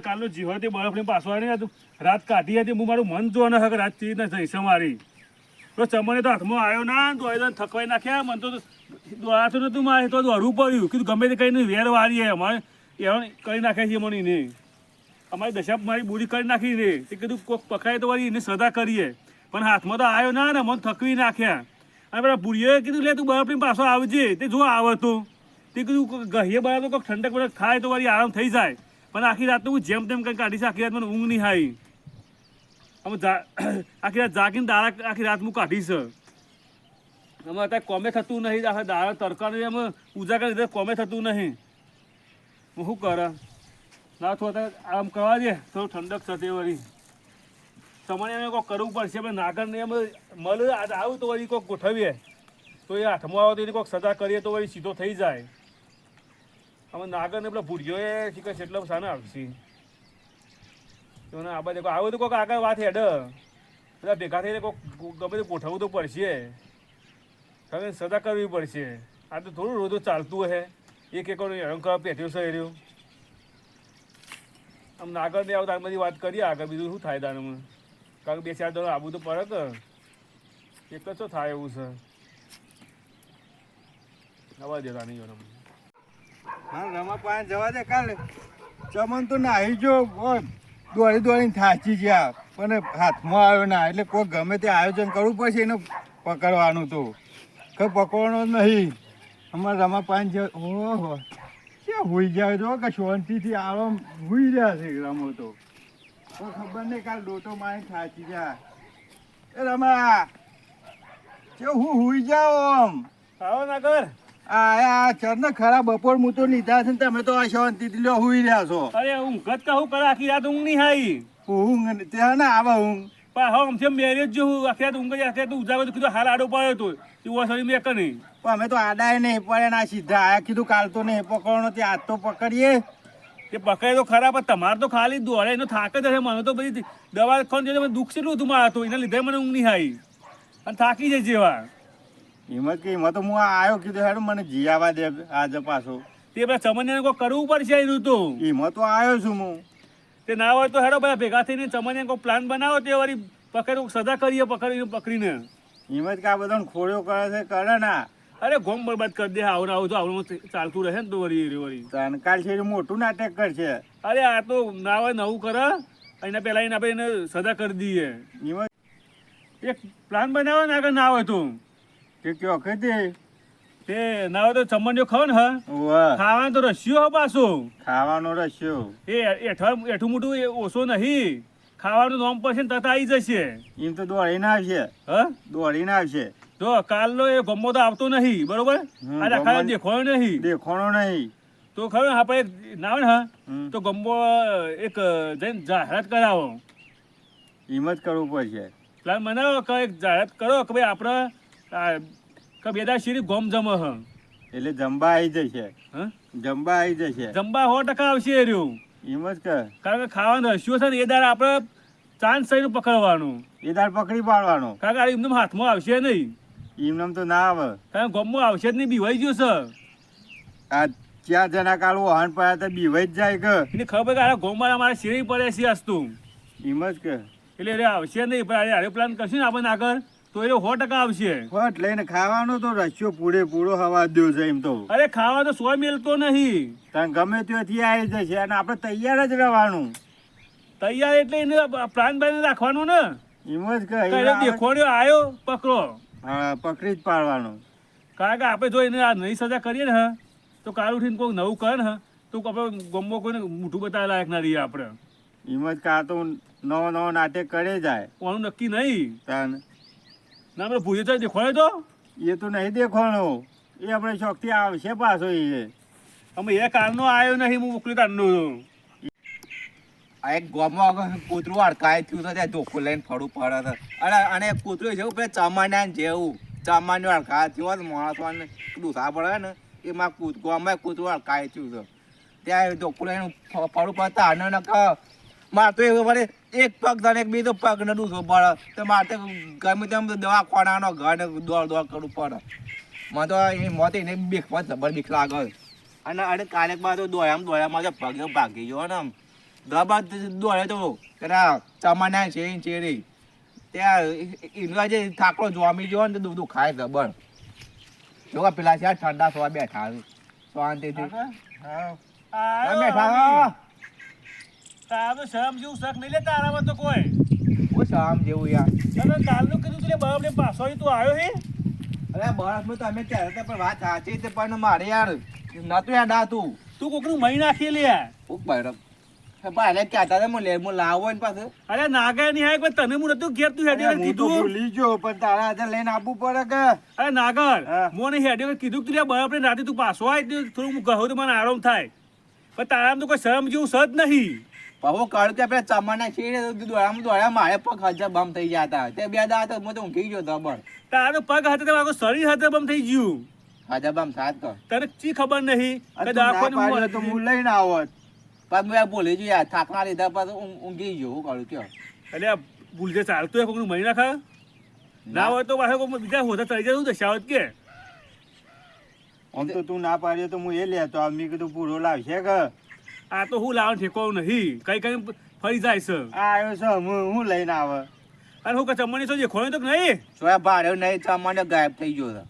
કાલનો જીવાથી બરફની પાછો આવી હતું રાત કાઢી હતી, હું મારું મન જોવા ન રાત ચીજ ન છે મારી તો ચમને તો હાથમાં આવ્યો ના તો એ થકવાઈ નાખ્યા. મને તો દોડાતું નતું મારે તો દોડવું પડ્યું. કીધું ગમે તે કઈને વેર વારીએ અમારે. એવા કરી નાખ્યા છે મને એને અમારી દશા મારી બુરી કરી નાખી ને. તે કીધું કોક પકડાય તો વળી એને સદા કરીએ. પણ હાથમાં તો આવ્યો ના ને, મને થકવી નાખ્યા. અને પેલા બુરીએ કીધું, લે, તું બરફની પાછો આવજે. તે જો આવે તો કીધું ગહીએ બરાબર કોઈ ઠંડક બરાબર ખાય તો વળી આરામ થઈ જાય. પણ આખી રાત હું જેમ તેમ કંઈ કાઢી છે આખી રાત મને ઊંઘ નહીં આવી. અમે આખી રાત જાગીને દાળા આખી રાત હું કાઢી છે અમે અત્યારે કોમે થતું નહીં, આખા દાળા તડકાને અમે ઉજાગર લીધે કોમે થતું નહીં. હું શું કરે? ના, થોડા આમ કરવા દે, થોડું ઠંડક થતી વળી. તમારે એને કોઈ કરવું પડશે પણ નાગરને એમ મળે આવું તો વળી કોઈક ગોઠવીએ. તો એ હાથમાં આવે તો એને કોઈક સજા કરીએ તો વળી સીધો થઈ જાય. અમે નાગરને પેલા ભૂરિયો એ શીખે છે એટલે સાને આવશે. તો આ કોઈ આવું તો કોઈક આગળ વાત હેડ. બધા ભેગા થઈને કોઈક ગમે તે ગોઠવવું તો પડશે. હવે સજા કરવી પડશે. આ તો થોડું રોજ ચાલતું હે. એક એક અહંકાર પેટ્યો છે એર્યો આમ નાગર ને આવતા બધી વાત કરીએ આગળ બીજું શું થાય તારે કારણ કે બે ચાર દોડ આવું તો પડે કે એક જ થાય એવું છે. આવા દેતા નહીં હા રમા જવા દે કાલે. ચમન તો નાહી જો દોડી દોડીને થાચી ગયા. પણ હાથમાં આવ્યો ના, એટલે કોઈ ગમે તે આયોજન કરવું પડશે એને પકડવાનું તો. કઈ પકડવાનો જ નહીં. અમારે રમા પાંચ જ, ઓહો. ક્યાં હોઈ જાય જો કે શાંતિથી આરામ હોઈ રહ્યા છે રમો તો. ખબર નહીં કાલ ડોટો મારી થાચી ગયા. એ રમા, કે હું હોઈ જાઓ આમ? આવો ના આ આ ચરને ખરા બપોર હું તો લીધા છે તમે તો આ શાંતિથી લ્યો હુઈ રહ્યા છો. અરે ઊંઘ જ કહું કરે આખી રાત ઊંઘ નહીં આવી ઊંઘ ત્યાં ના આવે ઊંઘ. પણ હવે આમથી મેરેજ જો આખી રાત ઊંઘ આખી તો કીધું હાલ આડો પડ્યો તો. એવું સરી મેં નહીં પણ અમે તો આડાય નહીં પડે ના સીધા. આયા કીધું કાલ તો નહીં પકડવાનો તે આજ તો પકડીએ. તે પકડે તો ખરા પણ તમારે તો ખાલી દોડે એનો થાક જ હશે. મને તો બધી દવા ખોન જોઈએ દુઃખ કેટલું હતું મારા તો. એના લીધે મને ઊંઘ નહીં આવી અને થાકી જાય જેવા હિંમત કે હિંમત તો હું આવ્યો કીધું હેડ મને જીયાવા દે આજે પાછો. તે પેલા ચમનિયાને કોઈ કરવું પડશે એનું તો. હિંમત તો આવ્યો છું હું. તે ના હોય તો હેડો બધા ભેગા થઈને ચમનિયા કોઈ પ્લાન બનાવો તે વળી પકડ સજા કરીએ પકડીને. પકડીને હિંમત કે આ બધાને ખોડ્યો કરે છે કરે ના. અરે ગોમ બરબાદ કરી દે આવું આવું તો આવું ચાલતું રહે ને તો વળી વળી. તનકાલ છે મોટું નાટક કરશે. અરે આ તો ના હોય નવું કરે એના પહેલા એને આપણે એને સજા કરી દઈએ. એક પ્લાન બનાવો ને આગળ ના હોય તો. કે કયો કે તે તે તો ચમનિયો ખાવ ને હા ખાવાનો તો રસ્યો હો પાછું. ખાવાનો રસ્યો. એ એઠું મોટું એ ઓછો નહીં. ખાવાનું નોમ પડશે ને આવી જશે. એમ તો દોડીને આવશે. હા? દોડીને આવશે. જો કાલનો એ ગમો તો આવતો નહીં બરોબર? આજે દેખોણો નહીં. દેખોણો નહીં. તો ખબર આપણે ના ને હા તો ગમો એક જઈને જાહેરાત કરાવો. હિંમત કરવું પડશે. પ્લાન બનાવો કે એક જાહેરાત કરો કે ભાઈ આપણે આ કે બેદા શીરી ગોમ જમ હ? એટલે જમવા આવી જશે. હ? જમવા આવી જશે. જમવા સો ટકા આવશે રહ્યું. એમ જ કે. કારણ કે ખાવાનું હસ્યું છે ને એ દાડ આપણે ચાંદ થઈને પકડવાનું. એ દાળ પકડી પાડવાનો. કારણ કે આ એમને હાથમાં આવશે નહીં. એમ તો ના આવે. કારણ ગોમમાં આવશે જ નહીં બીવાઈ ગયું છે. આ ચાર જણા કાલ વાહન પડ્યા તો બીવાઈ જ જાય કે. એને ખબર કે આ ગોમમાં અમારે શેરી પડે છે હસતું એમ જ કે. એટલે આવશે નહીં પણ અરે પ્લાન કરશું ને આપણને આગળ. તો એ સો ટકા આવશે. ખોટ લઈને ખાવાનો તો રસ્યો પૂરે પૂરો હવા દો છે એમ તો. અરે ખાવા તો સો મેલતો નહીં. તને ગમે ત્યાંથી આવી જશે અને આપણે તૈયાર જ રહેવાનું. તૈયાર એટલે એને પ્લાન બનાવીને રાખવાનું ને? એમ જ કહે દેખોડ્યો આવ્યો પકડો. હા પકડી જ પાડવાનો. કારણ કે આપણે જો એને આ નહીં સજા કરીએ ને હા તો કાલ ઉઠીને કોઈ નવું કરે ને તો આપણે ગમો કોઈને મોઢું બતાવવા લાયક ના રહીએ આપણે. જ કા તો નવો નવો નાટક કરે જાય. કોનું નક્કી નહીં. તને ના આપણે ભૂજે તો દેખોડ્યો તો? એ તો નહીં દેખવાનો. એ આપણે શોખથી આવશે પાછો એ. અમે એ કાલનો આવ્યો નહીં હું મોકલી તારનો આ એક ગામમાં કૂતરું અડકાય થયું તો ત્યાં ધોકો લઈને ફરું પડે અને અને કૂતરું જેવું પેલા ચમાન્યા જેવું. ચમાન્યું અડકાય થયું હોય ને માણસોને દૂસા પડે ને. એમાં કૂત ગોમાં કૂતરું અડકાય થયું તો ત્યાં ધોકો લઈને ફ- ફરું પડતા અને ને મારે તો એવું પડે એક પગ તને એક બીજો પગ ને દુખો પડે તો મારે તો ગમે તેમ દવા ખોડાનો ઘર ને દોડ દોડ કરવું પડે મને તો એ મોત એને બીક જબર બીક લાગે. અને અરે કાલે બાદ દોયામ દોયામાં પગ ભાગી ગયો ને આમ. દોડે તો પેલા ચમાના છે ચેરી. ત્યાં ઈનવા જે થાકડો જોમી ગયો ને તો ખાય જબર. જો પેલા છે ઠંડા સોવા બેઠા શાંતિથી. બેઠા તારો શરમ જેવું શક નહીં લે તારામાં તો કોઈ. હું શામ જેવું યાર. તને કાલનું કીધું તું બાપ ને પાછો તું આવ્યો હે? અરે બરફમાં અમે ત્યારે તો પણ વાત સાચી છે પણ મારે યાર નતું યાર આતું તું. કોકનું મહી નાખી લે હું બરફ. પહેલે કહેતા હતા લે લાવો ને પાછું. અરે નાગા નહીં આવે પણ તને હું નતું ઘેર તું હેડ્યો અરે હું કીધું. ભૂલી પણ તારા હાથે લઈને આપવું પડે કે? અરે નાગર. મોને હેડી કીધું તું બરાબર ને રાતે તું પાછો તો થોડું હું કહું તો મને આરામ થાય. પણ તારામાં તો કોઈ શરમ જેવું સજ નહીં. પહો કાઢું કે પેલા ચમાના છે દોડામાં દોડા મારે પગ હજાર બમ થઈ ગયા હતા. તે બે દા હતા તો ઊંઘી ગયો દબર તારો પગ હાથે તો આખું શરીર હાથે બમ થઈ ગયું. હજાર બમ થાત કર તને ચી ખબર નહીં? આ કે ના દાખવાની પાડ્યો ઉંમર તો હું લઈને આવત. પણ મેં બોલી જોયું થાકના લીધા પાછું ઊંઘ- ગયો હું કરું કયો એટલે આ ભૂલ જે ચાલતું હોય કોકનું મહિના નાખે ના. હોય તો પાછો કોઈ બીજા હોતા થઈ જાય દશાવત કે? આમ તો તું ના પાડ્યો તો હું એ લેતો આમ મેં કીધું પૂરો લાવશે કે? આ તો હું લાવવાનું ઠેકો નહીં. કઈ કઈ ફરી જાય છે. આવ્યો છે હું હું લઈને આવે. અને હું કે ચમણી શું દેખોય તો નહીં? જોયા ભાડે નહીં ચમાને ગાયબ થઈ ગયો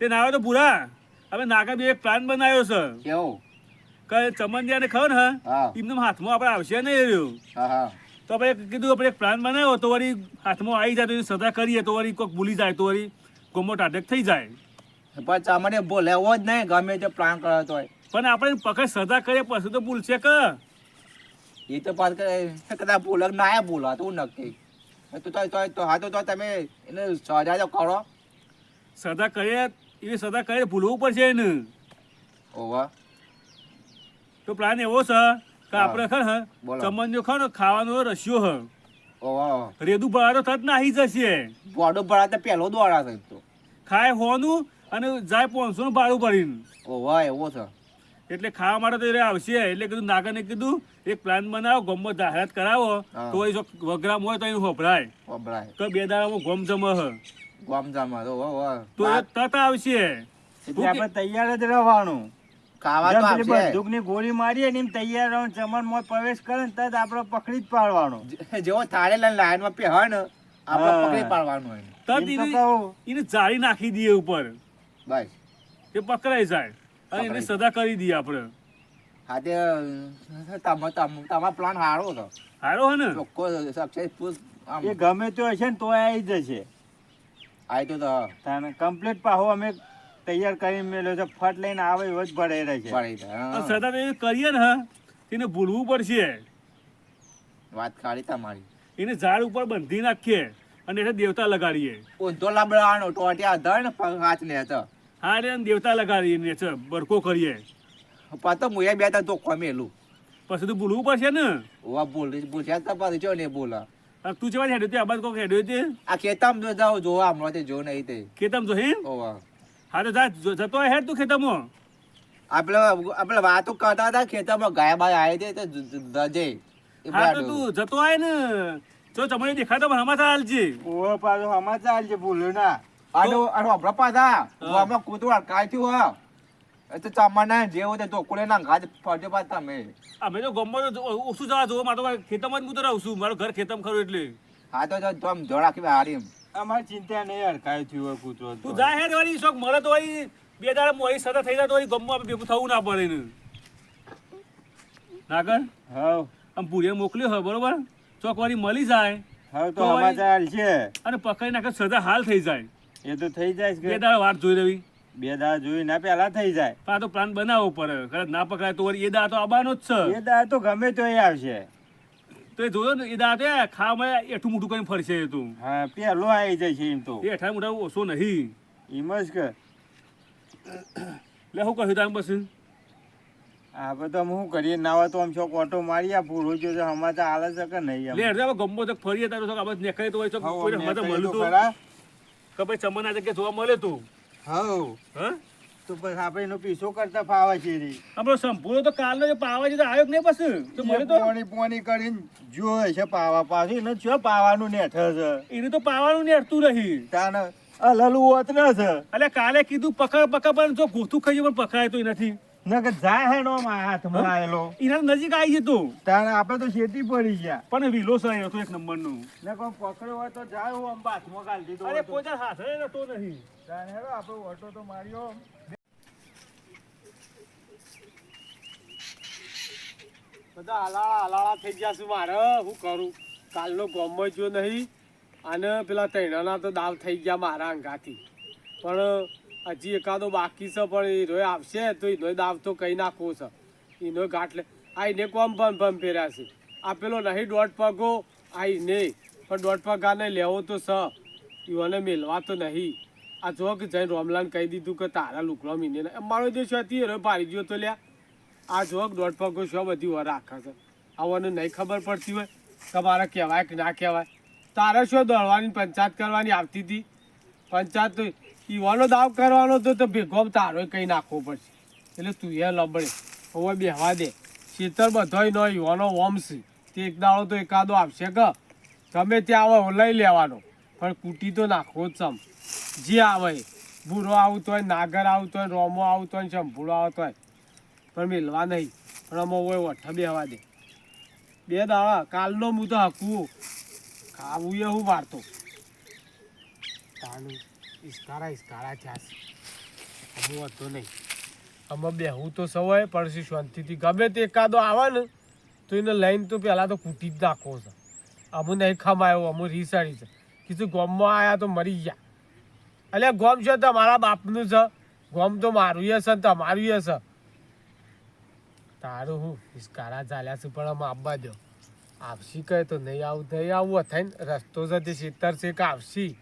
તે ના આવ્યો તો પૂરા હવે નાગા બે એક પ્લાન બનાવ્યો છે. કેવો? કે ચમંદિયાને ખબર ને એમને હાથમાં આપણે આવશે નહીં રહ્યો. તો આપણે કીધું આપણે એક પ્લાન બનાવ્યો તો વળી હાથમાં આવી જાય તો એની સજા કરીએ તો વળી કોઈક ભૂલી જાય તો વળી ગમો ટાઢક થઈ જાય. પણ ચમાને બોલાવો જ નહીં ગમે તે પ્લાન કર્યો તો પણ આપણે પકડ સજા કરીએ પછી તો ભૂલશે કે. એ તો પાછ કદાચ બોલક ના આયા બોલા તો નક્કી. તો તો હા તો તો તમે એને સજા તો કરો. સજા કરીએ એવી સજા કરીએ ભૂલવું પડશે એને. ઓવા તો પ્લાન એવો છે કે આપણે ખર બોલો. ચમનજો ખરો ખાવાનો રસ્યો હ. રેદુ ભરાતો થત નાહી જશે. બોડો ભરાતા પહેલો દોડા છે તો. ખાય હોનું અને જાય પાંચસો નું ભાડું ભરીને. ઓવા એવો છે. એટલે ખાવા માટે તો એ આવશે. એટલે કીધું નાગરને કીધું એક પ્લાન બનાવો ગમમાં જાહેરાત કરાવો. તો એ જો વગરામ હોય તો એ વપરાય તો બે દાડામાં ગોમ જમ હ. ગોમ જમ તો તત આવશે. એટલે આપણે તૈયાર જ રહેવાનું. ખાવા તો જેમ બંદૂકની ગોળી મારીએ ને એમ તૈયાર રહેવાનું. ચમનમાં પ્રવેશ કરે ને તત આપણે પકડી જ પાડવાનો. જેવો થાળે લઈને લાઈનમાં ને આપણે પકડી પાડવાનું હોય તત એને જાળી નાખી દઈએ ઉપર. બસ. એ પકડાઈ જાય. અને એને સદા કરી દઈએ આપણે. હાથે તમે તમે તમારો પ્લાન સારો હતો. સારો હે ને? ચોખ્ખો સક્સેસફુલ એ ગમે તો હશે ને તો આવી જશે. આય તો તને કમ્પ્લીટ પાહો અમે તૈયાર કરીને મેલ્યો છે ફટ લઈને આવે એવો જ ભરાઈ રહે છે. સદા તો એ કરીએ ને હા, એને ભૂલવું પડશે. વાત ખાલી તમારી. એને ઝાડ ઉપર બંધી નાખીએ અને એટલે દેવતા લગાડીએ. ઊંધો લાબડાનો ટોટિયા ધર ને હાથ ને હતો હા રે દેવતા લગાડીએ ને છે બરકો કરીએ. પાછો મુયા બે તા તો કોમેલું પછી તો બોલવું પડશે ને. ઓવા બોલ બોલ્યા તો પાછું જો ને બોલા. તું જેવા હેડ્યો તે? અબાદ કોક હેડ્યો તે? આ ખેતમ જો જાઓ જોવા હમણાં તે જો નહીં તે. ખેતમ જો હે? ઓવા. હા તો જા જતો હેડ તું ખેતમ આપણે આપણે વાતો કરતા હતા ખેતરમાં ગાય બાય આવી તો જજે હા તો તું જતો આય ને. જો તમને દેખાતો હમા હમણાં ઓ પાછો સમાચાર છે ભૂલ્યો ના. આનો આનો પાછા. ગોમાં કૂતરું અટકાય થયું હા? એ તો ચામડાના જેવો તે ઢોકળે ના ઘાત ફરજો પાછ તમે. અમે તો ગમમાં તો ઓછું જવા જોવા તો ખેતરમાં જ હું તો રહું છું મારું ઘર ખેતમ ખરું એટલે. હા તો જો તમ જોડાકી હારી અમારી ચિંતા નહીં અડકાયું થયું હોય કૂતરો તો. જા હેડ વળી શોખ મળે તો વળી બે દાડા મોડી સદા થઈ જાય તો ગમમાં આપણે ભેગું થવું ના પડે ને. નાગર હા આમ પૂરીએ મોકલ્યો હોય બરોબર? ચોક વાળી મળી જાય. હવ તો સમાચાર છે. અને પકડી નાખે સદા હાલ થઈ જાય. એ તો થઈ જાય બે દાડા વાત જોઈ રહી બે દાડા જોઈ ના પેલા થઈ જાય. આ તો પ્લાન બનાવવો પડે. ખરે ના પકડાય તો એ દાડા તો આવવાનો જ છે. એ દાડા તો ગમે તો એ આવશે. તો એ જોયો ને એ દાડા તો ખાવામાં એઠું મોટું કરીને ફરશે એ તું. હા પેલો આવી જાય છે એમ તો. એ એઠા મોટા ઓછો નહીં. એમ જ કે. એટલે શું કહ્યું તામ પછી? આ બધા હું કરીએ? નાવા તો આમ છો ઓટો મારી આ પૂરો જો તો સમાચાર હાલે છે કે નહીં લે હવે ગમો તો ફરીએ તારો તો આપણે નીકળે તો હોય તો હવ, કે ભાઈ ચમન આજે કે જોવા મળે તું? હવ હા? તો બસ આપણે એનો પીછો કરતા ફાવે છે રી. આપણો સંપૂર્ણ તો કાલનો જે પાવા છે તો આવ્યો નહીં પછી. તો મળે તો? પોણી પોણી કરીને જોય છે પાવા પાછું. એને જો પાવાનું નેઠે છે એને તો પાવાનું ને અડતું નહીં. તાને અલલું ન છે એટલે કાલે કીધું પકડ પકડ પણ જો ગોથું ખાઈ પણ પકડાય તો નથી. ન કે જાય હેડો માં હાથમાં હા? આયેલો એના નજીક આવી જતો તારે આપણે તો શેતી પડી ગયા પણ વિલો સાયો હતો એક નંબરનો. ને કોઈ પકડ્યો હોય તો જાય હું આમ હાથમાં ગાલી દીધો અરે હોય હાથ હે તો નહીં. તારે હેડો આપણે ઓટો તો માર્યો. બધા હલાળા હલાળા થઈ ગયા છું મારે હું કરું? કાલનો ગોમમાં જો નહીં. અને પેલા તૈણાના તો દાવ થઈ ગયા મારા અંગાથી. પણ હજી એકાદો બાકી છે, પણ એ રોય આવશે તો એનો દાવ તો કહી નાખવો છે. એનો ગાંઠલે આ એને કોમ પણ ભમ ફેર્યા છે. આ પેલો નહીં, દોઢ પગો, આ એને પણ દોઢ પગાને લેવો તો સ ઈઓને મેલવા તો નહીં. આ જો કે જઈને રોમલાને કહી દીધું કે તારા લુકડો મીને મારો જે છે હતી એ ભારી ગયો તો લ્યા. આ જોક દોઢ પગો શું બધી વાર રાખે છે. આવવાને નહીં ખબર પડતી હોય. તમારે કહેવાય કે ના કહેવાય. તારે શું દોડવાની, પંચાયત કરવાની આવતી હતી? પંચાયત તો ઈવાનો દાવ કરવાનો તો તો ભેગો તારો કંઈ નાખવો પડશે. એટલે તું એ લબડે. હવે બેહવા દે. શીતળ બધોય ન યુવાનો વમશે. તે એક દાડો તો એકાદો આવશે કે તમે ત્યાં આવે લઈ લેવાનો. પણ કૂટી તો નાખવો જ સમ જે આવે ભૂરો આવતો હોય, નાગર આવતો હોય, રોમો આવતો હોય શંભુડો આવતો હોય, પણ મેલવા નહીં. પણ આમાં હોય વઠ બેહવા દે. બે દાડા, કાલનો હું તો હકવું ખાવું એ હું વારતો. તાનું ઇસ્કારા ઇસ્કારા ચાસ અમુ હું હતો નહીં અમે બેહવું તો સવાય પડશે શાંતિથી. ગમે તે એકાદો આવે ને, તો એને લઈને તો પહેલાં તો કૂટી જ નાખો છે. અમુ નહીં ખમાયો અમુ રીસાડી છે. કીધું, ગોમમાં આવ્યા તો મરી ગયા. એટલે ગોમ છે તો મારા બાપનું છે. ગોમ તો મારું હશે ને તમારું હશે તારું હું ઇસ્કારા ચાલ્યા છે, પણ આમ આવવા દો. આવશી કહે તો નહીં આવું નહીં આવું થાય ને રસ્તો છે તે શીતર છે કે આવશી?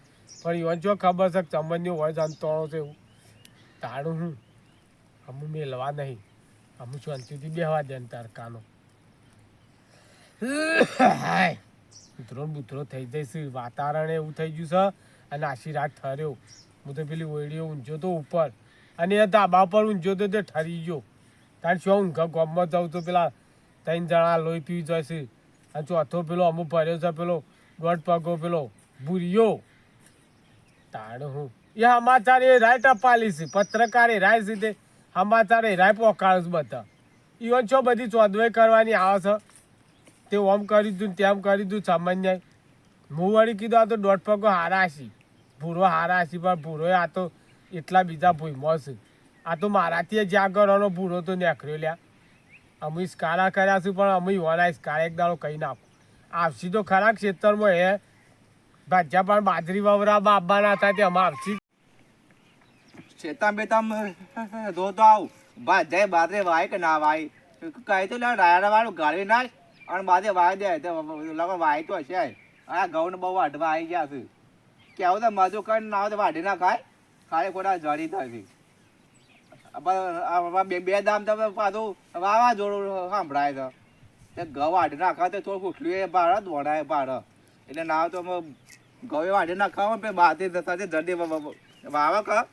પણ ઈવન જો ખબર છે ચમનની હોય છે અંતોણો છે એવું. તારું હું અમુ મેલવા નહીં. અમુ શાંતિથી બેહવા દે ને તડકાનો હાય. ઉતરો ને બુતરો થઈ જઈશ. વાતાવરણ એવું થઈ ગયું છે અને આશીર્વાદ ઠર્યો. હું તો પેલી ઓળીઓ ઊંચો તો ઉપર. અને એ ધાબા પર ઊંચો તો તે ઠરી ગયો. તાર શું ઊંઘ ગોમમાં જાઉં તો પેલા ત્રણ જણા લોહી પી છે અને ચોથો પેલો અમુક ભર્યો છે, પેલો દોઢ પગો પેલો ભૂરિયો. તાણ હું. એ સમાચાર એ રાય ટપાલી છે. પત્રકાર એ રાય તે સમાચાર એ રાય પોકાળ બધા. ઈવન છો બધી ચોદવાઈ કરવાની આવે છે. તે ઓમ કરી ને તેમ કરી દીધું સામાન્ય. હું વળી કીધું આ તો દોઢ પગો હારાશી. ભૂરો હારાશી, પણ ભૂરો આ તો એટલા બીજા ભૂમો છે. આ તો મારાથી જ્યાં કરવાનો ભૂરો તો નેખર્યો લ્યા. અમે સ્કારા કર્યા છે, પણ અમે વના સ્કારા એક દાડો કહી નાખું. આવશી તો ખરા ક્ષેત્રમાં હે. ભાજ્યા પણ બાજરી વવરા બાબાના હતા તે અમે આવશી શેતામ બેતામ ધો તો આવ. ભાજાય બાજરી વાય કે ના વાય? કહે તો રાયડા વાળું ગાળી નાખ અને બાજે વાય દે. તો વાય તો હશે. આ ઘઉં બહુ વાઢવા આવી ગયા છે. કેવું તો મજુ કરીને ના આવે તો વાઢી ના ખાય? ખાલી ખોટા જડી થાય બે દામ તો પાછું વાવાઝોડું સાંભળાય તો તે ઘઉં વાઢી નાખા તો થોડું ઉઠલું એ ભાડે દોડાય ભાડે એટલે ના તો ઘઉં વાઢી નાખા પછી બાદે છે જડે વાવા કા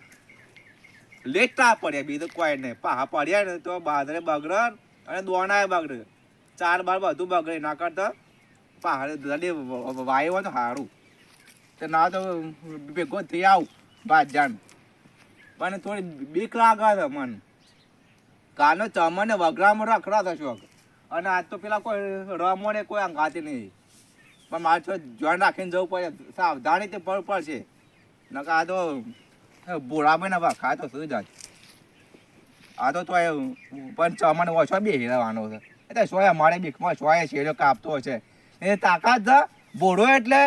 લેટા પડ્યા બીજું કોઈ નહીં. પાહા પડ્યા ને તો બાદરે બગડે અને દોણાય બગડે. ચાર બાર બધું બગડે ના કરતા પહાડે જડે વાયો તો સારું તે ના તો ભેગો થઈ આવું બાજાન પણ થોડી બીક લાગે છે મન. કાનો ચમને વગરામાં રખડા થશો. અને આજ તો પેલા કોઈ રમો ને કોઈ અંગાતી નહીં. પણ મારે થોડું જોન રાખીને જવું પડે. સાવધાની તે પર પડશે. નકર આ તો બોળા ને વખા તો શું જાય આ તો તોય પણ ચમન ઓછો બે હેરાવાનો છે. એટલે સોય અમારે બીકમાં સોય શેડો કાપતો હશે એ તાકાત છે. બોડો એટલે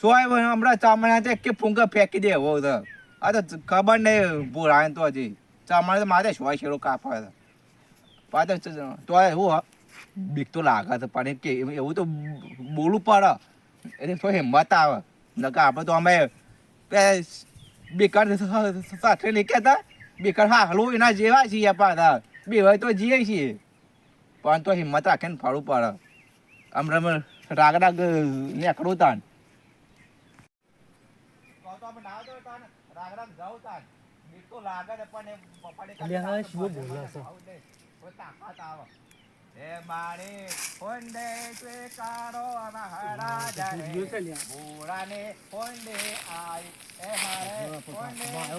સોય હમણાં ચામડા છે કે ફૂંકા ફેંકી દે એવો છે. આ તો ખબર નહીં બોળા તો હજી. ચામડા તો મારે સોય શેડો કાપવા હતા પાછો તોય એવું હ, બીક તો લાગે છે પણ કે એવું તો બોલવું પડે. એટલે તો હિંમત આવે. નકા આપણે તો અમે બેકાર સાથે નહીં કહેતા બેકાર હાલું એના જેવા છીએ પાછા. બે હોય તો જીએ છીએ. પણ તો હિંમત રાખીને ફરવું પડે. આમ રમ રાગ રાગ નીકળું તાન. અલ્યા, શું બોલે છે? એ મારે હોંડે સ્વીકારો મહારાજા. ભોળાને હોંડે આય એ મારે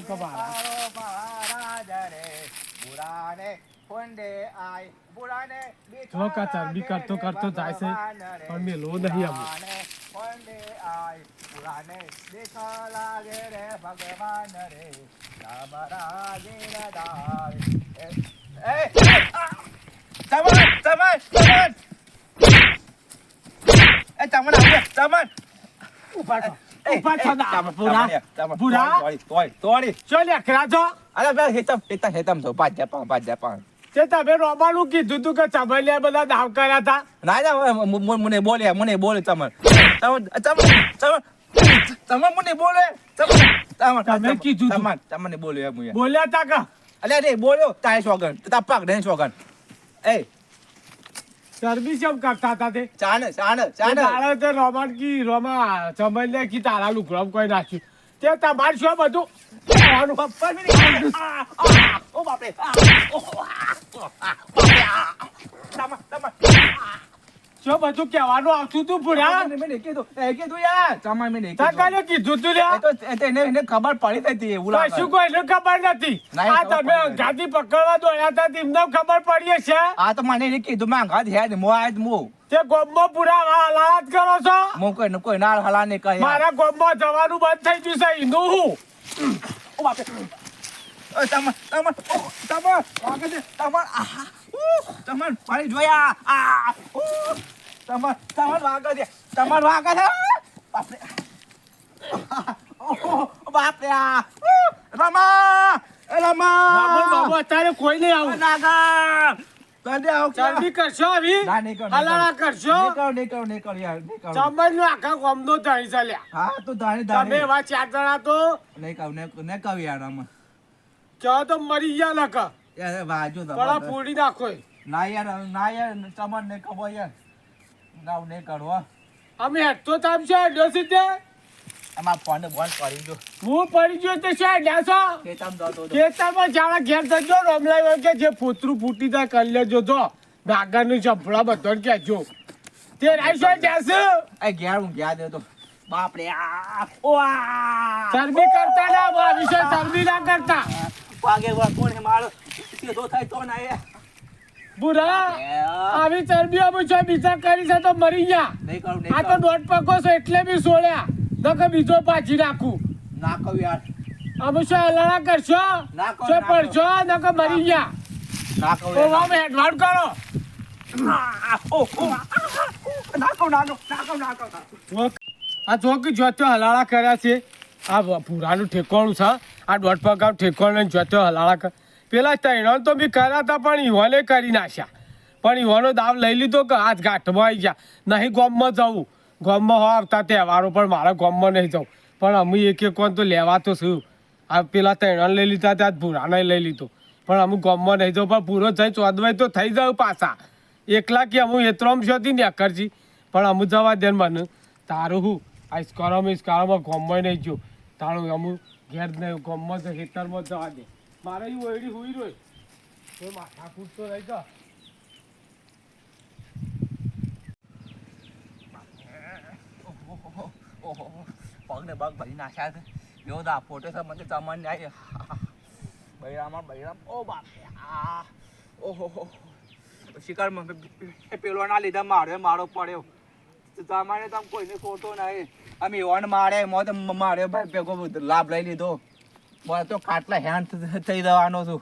કબાડા. સ્વીકારો મહારાજા. રે પુરાને ફોંડે આય પુરાને જો કા ચરબી કરતો કરતો જાય છે, પણ મેલો નહીં આમ. ફોંડે આય પુરાને દેખા લાગે રે ભગવાન રે તમારા ગીરદાર એ એ તો તમે રોમાનું કીધું તું કે ચમલિયા બધા કર્યા હતા ના ના મને બોલે મને બોલે તમે ચમન ચમન તમે ચમન મને બોલે ચમન ચમન તમે કીધું તું. ચમન બોલ્યો બોલે બોલ્યા તા કા અલ્યા રે બોલ્યો તારે સોગન તા પાક ને સોગન એ ચરબી કેમ કરતા હતા તે? ચાને ચાને ચાને. તારે તે રોમાન કી રોમા ચમલિયા કી તારા લુકડમ કોઈ નાખ્યું. તે તમારે શું બધું? ખાવાનું આ આ ઓ બાપ રે આ. ઓ આ, તમા આ, શું બધું કહેવાનું આવતું તું પૂરા મેં મેં કીધું એ કીધું યાર ચમન મેં તા કીધું તું યાર તો એને એને ખબર પડી હતી એવું લાગે શું કોઈ એને ખબર નથી આ તમે ગાડી પકડવા દોડ્યા હતા તેમને ખબર પડી હશે આ તો મને એને કીધું માં ઘાત હેડ મો આજ મો તે ગોમ્બો પૂરા હાલાત કરો છો મો કોઈ કોઈ ના હલા ને કહે મારા ગોમ્બો જવાનું બંધ થઈ ગયું છે હિન્દુ હું ઓ બાપે ઓ તમાર તમાર વાગે તમાર આહા પાણી જોયા. આ તમાર તમાર વાગે છે. તમન વાગે છે. બાપરે. બાપરે આ રમા રમા. બાબુ અત્યારે કોઈ નહીં આવું. નાગા. ચરબી કરશો આવી? ના હલાલા કરશો? નહીં કર નહીં કર યાર કર ચમન આખા ગોમનો ધણી ચાલ્યા. હા તો ધાણી તમે એવા ચાર જણા તો? નહીં કહું નહીં નહીં કહું યાર આમાં કહો તો મરી ગયા લખા યાર વાજો પડા ફોડી નાખો ના યાર ના યાર ચમન ને કબો યાર ના ને કરો અમે હેઠતો તામ છે ડોસી તે અમાર ફોન બંધ કરી દો. હું પડી ગયો તો છે ડાસો કે તમ દો તો ખેતરમાં જાણા ઘેર થજો રમલાઈ હોય કે જે ફૂતરું ફૂટી જાય કરી લેજો તો નાગરનું ચંપડા બધો કહેજો. તે રાઈશો જશે એ ઘેર હું ઘેર દે તો બાપ રે આ ઓ આ ચરબી કરતા ના બાપ વિશે ચરબી ના કરતા. વા કોણ હે મારો સીધો થાય તો ના એ. બુરા આવી ચરબી અમે છે બીજા કરી છે તો મરી ગયા. આ તો કરું. દોઢ પકો છે એટલે બી સોળ્યા. નકર બીજો પાછી રાખું. ના કહું યાર. અમે શું હલણા કરશો? શું ના પડશો? નકર મરી ગયા. ના કહું કરો. ઓ ના કહું જોક આ જોક જોતો હલાળા કર્યા છે. આ ભૂરાનું ઠેકોણું છે. આ દોઢ પગાર ઠેકોણ જોતો હલાળા પેલા તૈણ તો બી કર્યા હતા, પણ યુવાને કરી નાખ્યા. પણ યુવાનો દાવ લઈ લીધો કે હાથ ગાંઠમાં આવી ગયા. નહીં ગોમમાં જવું. ગોમમાં હો આવતા તહેવારો, પણ મારા ગોમમાં નહીં જવું. પણ અમે એક એક કોણ તો લેવા તો શું આ પેલા તૈણ લઈ લીધા ત્યાં ભૂરાને લઈ લીધો. પણ અમે ગોમમાં નહીં જવું, પણ પૂરો થઈ, ચોદવાય તો થઈ જાવ પાછા. એકલા કે અમુ એત્રોમ શોધી ને અકરજી. પણ અમુક જવા દે મને. તારું હું. આ ઇસ્કારોમાં ઇસ્કારોમાં ગોમમાં નહીં જો તારું અમુ ઘેર ને ગમમાં જ ખેતરમાં જવા દે મારે એ ઓયડી હુઈ રોય તો માથા કૂટતો રહી જા. પગને પગ ભરી નાખ્યા છે. જો દા ફોટો છે મને ચમન આવી બૈરામાં, બૈરામ. ઓ બાપ, આ. ઓહો શિકાર પેલો ના લીધા, મારે મારો પડ્યો. તમારે તમ કોઈને ખોટો નહીં. અમે ઓન મારે મો તો મારે ભાઈ ભેગો લાભ લઈ લીધો. મને તો ખાટલા હેન્ડ થઈ જવાનો છું.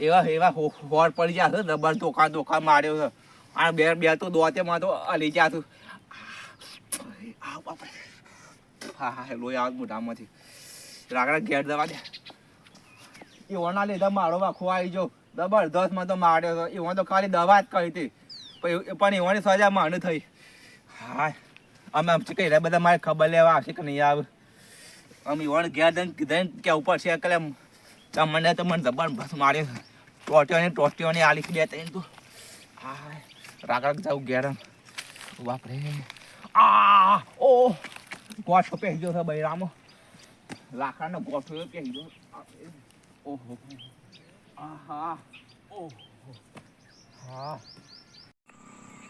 એવા એવા હોર પડી જશે રબર ધોકા ધોકા માર્યો છે. આ બે બે તો દોતે માં તો અલી જા છું હા હા, લોહી આવ મોઢામાંથી. રાગડા ઘેર દવા દે. એ ઓના લીધા, મારો વાખો આવી જો જબરદસ્તમાં તો માર્યો હતો એમાં તો ખાલી દવા જ કરી હતી. પણ એવાની સજા મને થઈ. હા અમે આમ કઈ રહ્યા બધા મારે ખબર લેવા આવશે કે નહીં આવે? અમે વણ ગયા દઈને કીધા કે ઉપર છે કે મને તો મને જબરદસ્ત બસ મારે ટોટીઓને ટોટીઓને આલી બે ત્રણ તો હા રાગડા જાઉં ઘેર બાપરે. આ! ઓ! ગોઠો પહેરી ગયો છે બૈરામો. લાકડાનો ગોઠો પહેરી ગયો ઓહો. આહા. ઓહો. હા.